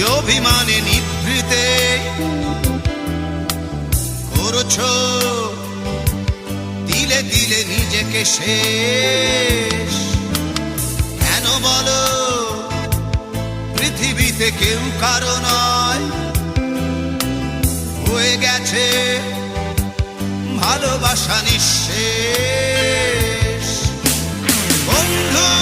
অভিমানে নিভৃতে করছ দিলে দিলে নিজেকে শেষ। কেন বলো, পৃথিবীতে কেউ কারও নয়। হয়ে গেছে ভালোবাসা নিঃশেষ। বন্ধু